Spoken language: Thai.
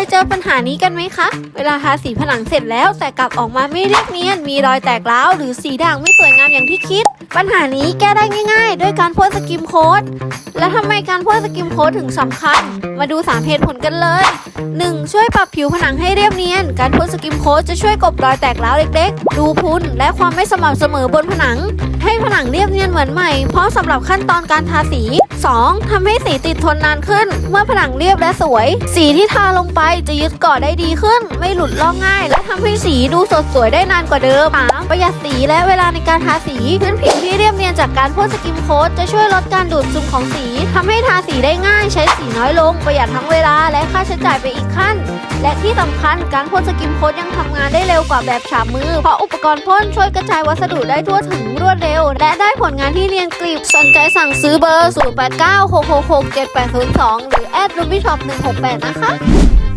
ยเจอปัญหานี้กันไหมคะ เวลาทาสีผนังเสร็จแล้วแต่กลับออกมาไม่เรียบเนียน มีรอยแตกร้าวหรือสีด่างไม่สวยงามอย่างที่คิด ปัญหานี้แก้ได้ง่ายๆ ด้วยการพ่นสกิมโค้ด แล้วทำไมการพ่นสกิมโค้ดถึงสำคัญ มาดูสามเหตุผลกันเลย 1. ช่วยปรับผิวผนังให้เรียบเนียน การพ่นสกิมโค้ดจะช่วยกบรอยแตกร้าวเล็กๆ ดูพุนและความไม่สม่ำเสมอบนผนัง ให้ผนัง มือนใหม่ เพราะสำหรับขั้นตอนการทาสี 2. ทำให้สีติดทนนานขึ้น เมื่อผนังเรียบและสวย สีที่ทาลงไปจะยึดเกาะได้ดีขึ้น ไม่หลุดลอกง่าย และทำให้สีดูสดสวยได้นานกว่าเดิม 3. ประหยัดสีและเวลาในการทาสี พื้นผิวที่เรียบเนียนจากการพ่นสกิมโค้ดจะช่วยลดการดูดซึมของสีทำให้ทาสีได้ง่าย ใช้สีน้อยลง ประหยัดทั้งเวลาและค่าใช้จ่ายไปอีกขั้น และที่สำคัญการพ่นสกิมโค้ดยังทำงานได้เร็วกว่าแบบฉาบมือ เพราะอุปกรณ์พ่นช่วยกระจายวัสดุได้ทั่วถึงรวดเร็ว และได้ผล ที่เรียนกลีบสนใจสั่งซื้อเบอร์ 0896667802 หรือแอดรูบี้ช็อป168 นะคะ